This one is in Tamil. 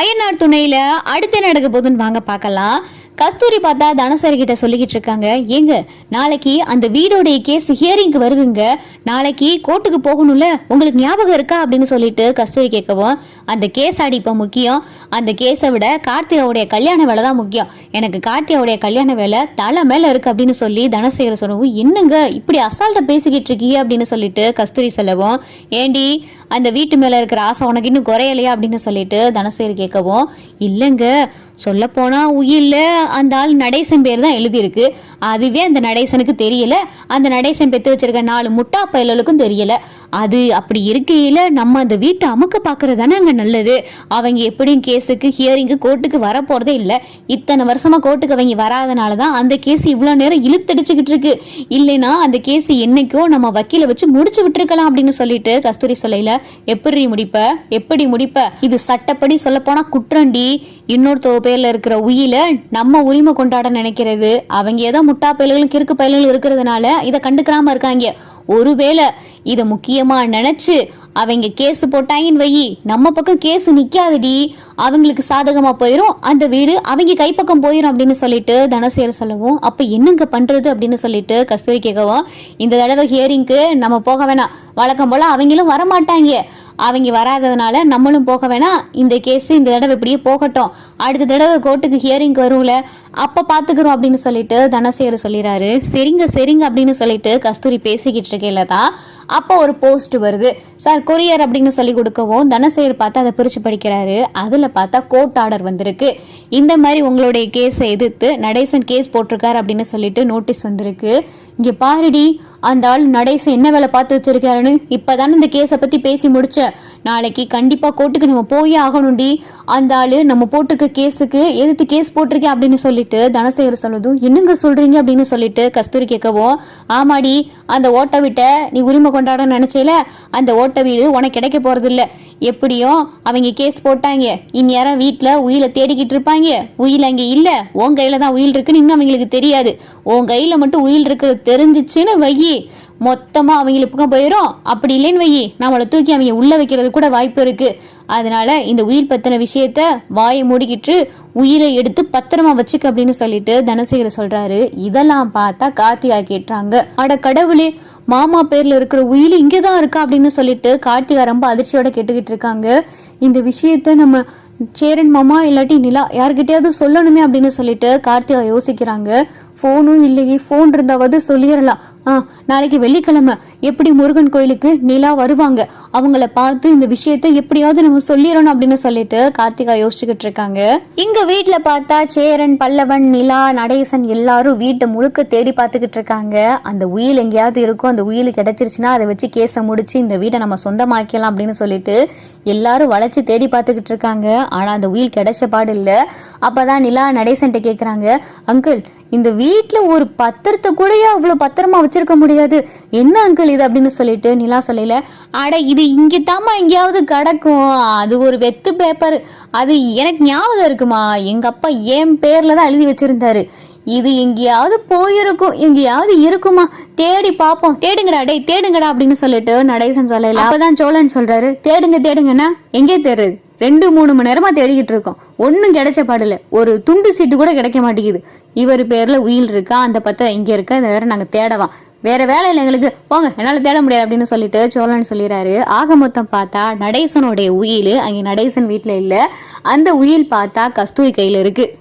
ஐயனார் துணையில் அடுத்து நடக்க போகுதுன்னு வாங்க பார்க்கலாம். கஸ்தூரி பார்த்தா தனசரி கிட்ட சொல்லிக்கிட்டு இருக்காங்க. ஏங்க நாளைக்கு அந்த வீடோடைய கேஸ் ஹியரிங்க்கு வருதுங்க. நாளைக்கு கோர்ட்டுக்கு போகணும்ல? உங்களுக்கு ஞாபகம் இருக்கா அப்படின்னு சொல்லிட்டு கஸ்தூரி கேட்கவும் அந்த கேஸ் ஆடி இப்போ முக்கியம். அந்த கேஸை விட கார்த்திகாவுடைய கல்யாண வேலை தான் முக்கியம். எனக்கு கார்த்திகாவுடைய கல்யாண வேலை தலை மேலே இருக்கு அப்படின்னு சொல்லி தனசேகர சொல்லவும் என்னங்க இப்படி அசால்ட்டை பேசிக்கிட்டு இருக்கீ அப்படின்னு சொல்லிட்டு கஸ்தூரி சொல்லவும் ஏண்டி அந்த வீட்டு மேலே இருக்கிற ஆசை உனக்கு இன்னும் குறையலையா அப்படின்னு சொல்லிட்டு தனசேகர் கேட்கவும் இல்லைங்க சொல்லப்போனால் உயிரில் உயில்ல அந்த ஆள் நடேசன் பேர் தான் எழுதியிருக்கு. அதுவே அந்த நடேசனுக்கு தெரியல. அந்த நடேசன் பெற்று வச்சிருக்க நாலு முட்டா பயலுக்கும் தெரியல. அது அப்படி இருக்கையில் நம்ம அந்த வீட்டை அமுக்க பார்க்கறது தானே அங்கே நல்லது. அவங்க எப்படியும் கேஸுக்கு ஹியரிங்கு கோர்ட்டுக்கு வர போகிறதே இல்லை. இத்தனை வருஷமா கோர்ட்டுக்கு அவங்க வராதனால தான் அந்த கேஸ் இவ்வளோ நேரம் இழுத்தடிச்சுக்கிட்டு இருக்கு. இல்லைன்னா அந்த கேஸ் என்னைக்கோ நம்ம வக்கீல வச்சு முடிச்சு விட்டுருக்கலாம் அப்படின்னு சொல்லிட்டு கஸ்தூரி சொல்லையில் எப்படி முடிப்ப? எப்படி முடிப்ப? இது சட்டப்படி சொல்லப்போனால் குற்றண்டி. இன்னொருத்தவ பேரில் இருக்கிற உயில நம்ம உரிமை கொண்டாட நினைக்கிறது. அவங்க ஏதோ முட்டா பயல்களும் கிறுக்கு பயல்களும் இருக்கிறதுனால இதை கண்டுக்கிறாம இருக்காங்க. ஒருவேளை இதை முக்கியமா நினைச்சு அவங்க கேஸ் போட்டாங்கன்னு வை நம்ம பக்கம் கேஸ் நிக்காதுடி. அவங்களுக்கு சாதகமா போயிடும் அந்த வீடு அவங்க கைப்பக்கம் போயிடும் அப்படின்னு சொல்லிட்டு தனசேகர் சொல்லவும் அப்ப என்னங்க பண்றது அப்படின்னு சொல்லிட்டு கஸ்தூரி கேட்கவும் இந்த தடவை ஹியரிங்க்கு நம்ம போக வேணாம். வழக்கம் போல அவங்களும் வரமாட்டாங்க. அவங்க வராததுனால நம்மளும் போக வேணாம். இந்த கேஸ் இந்த தடவை இப்படியே போகட்டும். அடுத்த தடவை கோர்ட்டுக்கு ஹியரிங் வரும்ல அப்போ பார்த்துக்கிறோம் அப்படின்னு சொல்லிட்டு தனசேகர் சொல்லிடுறாரு சரிங்க சரிங்க அப்படின்னு சொல்லிட்டு கஸ்தூரி பேசிக்கிட்டு இருக்கையில தான் அப்போ ஒரு போஸ்ட் வருது. சார் கொரியர் அப்படின்னு சொல்லி கொடுக்கவும் தனசேகர் பார்த்து அதை பிரித்து படிக்கிறாரு. அதில் பார்த்தா கோர்ட் ஆர்டர் வந்திருக்கு. இந்த மாதிரி உங்களுடைய கேஸை எதிர்த்து நடேசன் கேஸ் போட்டிருக்காரு அப்படின்னு சொல்லிட்டு நோட்டீஸ் வந்திருக்கு. இங்கே பாருடி அந்த ஆள் நடேச என்ன வேலை பார்த்து வச்சிருக்காருன்னு இப்போதானே இந்த கேஸை பற்றி பேசி முடிச்ச நாளைக்கு கண்டிப்பாக கோர்ட்டுக்கு நம்ம போயே ஆகணும்டி. அந்த ஆள் நம்ம போட்டிருக்க கேஸுக்கு எதிர்த்து கேஸ் போட்டிருக்கேன் அப்படின்னு சொல்லிட்டு தனசேகர் சொன்னதும் என்னங்க சொல்கிறீங்க அப்படின்னு சொல்லிட்டு கஸ்தூரி கேட்கவும் ஆமாடி அந்த ஓட்டை விட்ட நீ உரிமை கொண்டாட நினச்சேல அந்த ஓட்டை வீடு உனக்கு கிடைக்க போகிறதில்ல எப்படியும் அவங்க கேஸ் போட்டாங்க. இந்நேரம் வீட்டில் உயிலை தேடிக்கிட்டு இருப்பாங்க. உயில் அங்கே இல்லை. உன் கையில் தான் உயில் இருக்குன்னு இன்னும் அவங்களுக்கு தெரியாது. உன் கையில் மட்டும் உயில் இருக்கிறது தெரிஞ்சிச்சுன்னு வையி. மொத்தமாக அவங்களுக்கு பக்கம் போயிடும் அப்படி இல்லைன்னு வையி நம்மளை தூக்கி அவங்க உள்ளே வைக்கிறது கூட வாய்ப்பு இருக்குது அதனால் இந்த உயிர் பத்தின விஷயத்த வாயை மூடிக்கிட்டு உயிரை எடுத்து பத்திரமா வச்சுக்க அப்படின்னு சொல்லிட்டு தனசேகர் சொல்கிறாரு இதெல்லாம் பார்த்தா கார்த்திகா கேட்டுறாங்க. அட கடவுளே மாமா பேரில் இருக்கிற உயிர் இங்கதான் இருக்கா அப்படின்னு சொல்லிட்டு கார்த்திகா ரொம்ப அதிர்ச்சியோட கேட்டுக்கிட்டு இருக்காங்க. இந்த விஷயத்த நம்ம சேரன் மாமா இல்லாட்டி நிலா யார்கிட்டயாவது சொல்லணுமே அப்படின்னு சொல்லிட்டு கார்த்திகா யோசிக்கிறாங்க. ஃபோனும் இல்லையே ஃபோன் இருந்தாவது சொல்லிடலாம். ஆ நாளைக்கு வெள்ளிக்கிழமை. எப்படி முருகன் கோயிலுக்கு நிலா வருவாங்க? அவங்கள பார்த்து இந்த விஷயத்த எப்படியாவது நம்ம சொல்லிடணும் அப்படின்னு சொல்லிட்டு கார்த்திகா யோசிச்சுக்கிட்டு இருக்காங்க. இங்க வீட்டுல பார்த்தா சேரன் பல்லவன் நிலா நடேசன் எல்லாரும் வீட்டை முழுக்க தேடி பார்த்துக்கிட்டு இருக்காங்க. அந்த உயில் எங்கேயாவது இருக்கும் அந்த உயில் கிடைச்சிருச்சுன்னா அதை வச்சு கேஸை முடிச்சு இந்த வீட்டை நம்ம சொந்தமாக்கலாம் அப்படின்னு சொல்லிட்டு எல்லாரும் வளைச்சு தேடி பார்த்துக்கிட்டு இருக்காங்க. ஆனா அந்த உயில் கிடைச்ச பாடு இல்லை. அப்பதான் நிலா நடேசன்ட்ட கேக்குறாங்க அங்கிள் இந்த வீட்டில் ஒரு பத்திரத்தை கூடயே அவ்வளோ பத்திரமா வச்சிருக்க முடியாது. என்ன அங்கிள் இது அப்படின்னு சொல்லிட்டு நிலா சொல்லல. அட இது இங்கே தாம்மா எங்கேயாவது கிடக்கும். அது ஒரு வெத்து பேப்பர் அது எனக்கு ஞாபகம் இருக்குமா? எங்கள் அப்பா என் பேரில் தான் எழுதி வச்சிருந்தாரு. இது எங்கேயாவது போயிருக்கும் எங்கேயாவது இருக்குமா? தேடி பார்ப்போம். தேடுங்கடா டேய் தேடுங்கடா அப்படின்னு சொல்லிட்டு நடேசன் சொல்லல. அப்பதான் சோழன் சொல்றாரு. தேடுங்க தேடுங்கன்னா எங்கே தேடுறது? ரெண்டு மூணு மணி நேரமாக தேடிக்கிட்டு இருக்கோம். ஒன்றும் கிடைச்ச பாடல. ஒரு துண்டு சீட்டு கூட கிடைக்க மாட்டேங்குது. இவர் பேரில் உயில் இருக்கா அந்த பத்திரம் இங்கே இருக்கா அதை வேற நாங்கள் தேடவாம் வேற வேலை இல்லை எங்களுக்கு. போங்க என்னால் தேட முடியாது அப்படின்னு சொல்லிட்டு சோழன் சொல்லிடுறாரு ஆக மொத்தம் பார்த்தா நடேசனுடைய உயில் அங்கே நடேசன் வீட்டில் இல்லை. அந்த உயில் பார்த்தா கஸ்தூரி கையில் இருக்குது